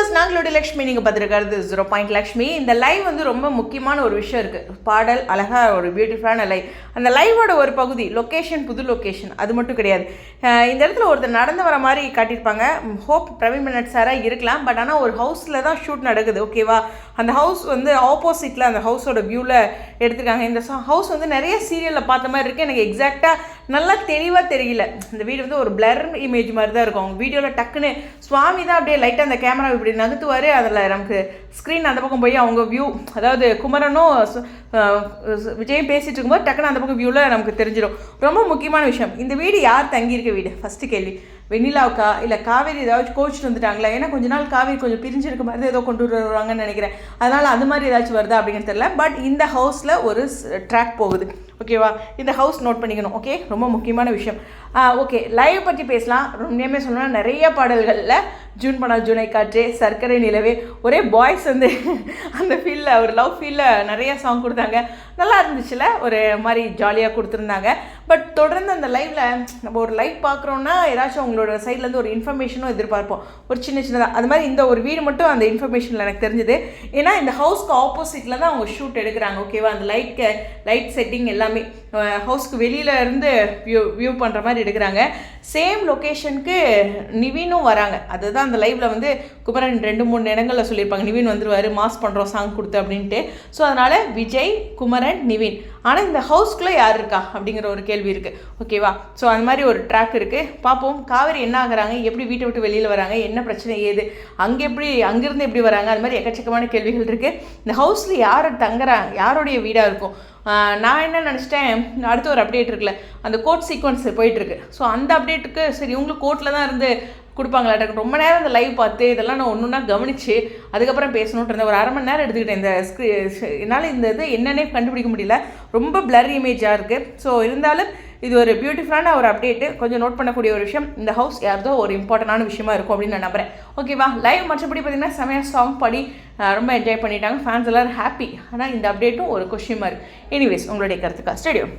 Viewers நாங்களுடைய Lakshmi நீங்கள் பார்த்துருக்கிறது zero point Lakshmi. இந்த live வந்து ரொம்ப முக்கியமான ஒரு விஷயம் இருக்குது பாடல் அழகாக ஒரு பியூட்டிஃபுல்லான லைவ் அந்த லைவோட ஒரு பகுதி லொக்கேஷன் புது லொக்கேஷன் அது மட்டும் கிடையாது. இந்த இடத்துல ஒருத்தர் நடந்து வர மாதிரி காட்டியிருப்பாங்க. ஹோப் பிரவீன் மன்னட் சாராக இருக்கலாம். பட் ஆனால் ஒரு ஹவுஸில் தான் ஷூட் நடக்குது ஓகேவா அந்த ஹவுஸ் வந்து ஆப்போசிட்டில் அந்த ஹவுஸோட வியூவில் எடுத்திருக்காங்க. இந்த ஹவுஸ் வந்து நிறைய சீரியலில் பார்த்த மாதிரி இருக்குது எனக்கு எக்ஸாக்டாக நல்லா தெளிவாக தெரியல. இந்த வீடு வந்து ஒரு பிளர் இமேஜ் மாதிரி தான் இருக்கும். அவங்க வீடியோவில் டக்குன்னு சுவாமி தான் அப்படியே லைட்டாக அந்த கேமரா இப்படி நகர்த்துவார். அதில் நமக்கு ஸ்க்ரீன் அந்த பக்கம் போய் அவங்க வியூ அதாவது குமரனும் விஜயம் பேசிகிட்டு விஜயும் இருக்கும்போது டக்குன்னு அந்த பக்கம் வியூவில் நமக்கு தெரிஞ்சிடும். ரொம்ப முக்கியமான விஷயம். இந்த வீடு யார் தங்கியிருக்க வீடு? ஃபஸ்ட்டு கேள்வி. வெண்ணிலாவுக்கா இல்லை காவேரி ஏதாச்சும் கோச்சிட்டு வந்துட்டாங்களா? ஏன்னா கொஞ்ச நாள் காவேரி கொஞ்சம் பிரிஞ்சிருக்க மாதிரி ஏதோ கொண்டு வருவாங்கன்னு நினைக்கிறேன். அதனால் அது மாதிரி ஏதாச்சும் வருதா அப்படின்னு தெரியல. பட் இந்த ஹவுஸில் ஒரு ட்ராக் போகுது. ஓகேவா இந்த ஹவுஸ் நோட் பண்ணிக்கணும். ஓகே ரொம்ப முக்கியமான விஷயம். ஓகே லைவ் பற்றி பேசலாம். உண்மையுமே சொல்லணும்னா நிறைய பாடல்களில் ஜூன் படா ஜூனை காற்றே சர்க்கரை நிலவே. ஒரே பாய்ஸ் வந்து அந்த ஃபீலில் ஒரு லவ் ஃபீலில் நிறைய சாங் கொடுத்தாங்க. நல்லா இருந்துச்சுல ஒரு மாதிரி ஜாலியாக கொடுத்துருந்தாங்க. பட் தொடர்ந்து அந்த லைவில் நம்ம ஒரு லைவ் பார்க்குறோன்னா ஏதாச்சும் உங்களோட சைட்லேருந்து ஒரு இன்ஃபர்மேஷனும் எதிர்பார்ப்போம். ஒரு சின்ன சின்னதாக அது மாதிரி இந்த ஒரு வீடு மட்டும் அந்த இன்ஃபர்மேஷனில் எனக்கு தெரிஞ்சுது. ஏன்னா இந்த ஹவுஸ்க்கு ஆப்போசிட்டில் தான் அவங்க ஷூட் எடுக்கிறாங்க ஓகேவா அந்த லைட் லைட் செட்டிங் எல்லாமே. ஹவுஸ்க்கு வெளியில இருந்து வியூ வியூ பண்ணுற மாதிரி எடுக்கிறாங்க. சேம் லொக்கேஷனுக்கு நிவினும் வராங்க. அதுதான் அந்த லைவில் வந்து குமரன் ரெண்டு மூணு இடங்களில் சொல்லியிருப்பாங்க. நிவின் வந்துருவார் மாஸ் பண்ணுறோம் சாங் கொடுத்து அப்படின்ட்டு. ஸோ அதனால் விஜய் குமரன் நிவின். ஆனால் இந்த ஹவுஸ்க்குள்ளே யார் இருக்கா? அப்படிங்கிற ஒரு கேள்வி இருக்குது ஓகேவா ஸோ அந்த மாதிரி ஒரு ட்ராக் இருக்குது பார்ப்போம். காவேரி என்ன ஆகுறாங்க? எப்படி வீட்டை விட்டு வெளியில் வராங்க? என்ன பிரச்சனை? ஏது? அங்கே எப்படி அங்கேருந்து எப்படி வராங்க? அது மாதிரி எக்கச்சக்கமான கேள்விகள் இருக்குது இந்த ஹவுஸில் யார் தங்குறாங்க யாருடைய வீடாக இருக்கும்? நான் என்ன நினச்சிட்டேன்? அடுத்து ஒரு அப்டேட் இருக்குல்ல. அந்த கோட் சீக்வன்ஸ் போயிட்டுருக்கு ஸோ அந்த அப்டேட்டுக்கு சரி உங்களுக்கு கோர்ட்டில் தான் இருந்து கொடுப்பாங்களாட்ட ரொம்ப நேரம் இந்த லைவ் பார்த்து இதெல்லாம் நான் ஒன்று ஒன்றா கவனித்து அதுக்கப்புறம் பேசணுன்ட்டு இருந்தேன் ஒரு அரை மணி நேரம் எடுத்துக்கிட்டேன். இந்த ஸ்க்ரீ என்னால் இந்த இது என்னன்னே கண்டுபிடிக்க முடியல. ரொம்ப பிளர் இமேஜாக இருக்குது ஸோ இருந்தாலும் இது ஒரு பியூட்டிஃபுல்லான ஒரு அப்டேட்டு கொஞ்சம் நோட் பண்ணக்கூடிய ஒரு விஷயம் இந்த ஹவுஸ் யாரதோ ஒரு இம்பார்ட்டண்டான விஷயமா இருக்கும் அப்படின்னு நான் நம்புறேன். ஓகேவா லைவ் மற்றபடி பார்த்தீங்கன்னா செமையாக சாங் படி ரொம்ப என்ஜாய் பண்ணிட்டாங்க. ஃபேன்ஸ் எல்லாரும் ஹாப்பி ஆனால் இந்த அப்டேட்டும் ஒரு கொஷின் மாதிரி எனிவேஸ் உங்களுடைய கருத்துக்கா? ஸ்டேடியம்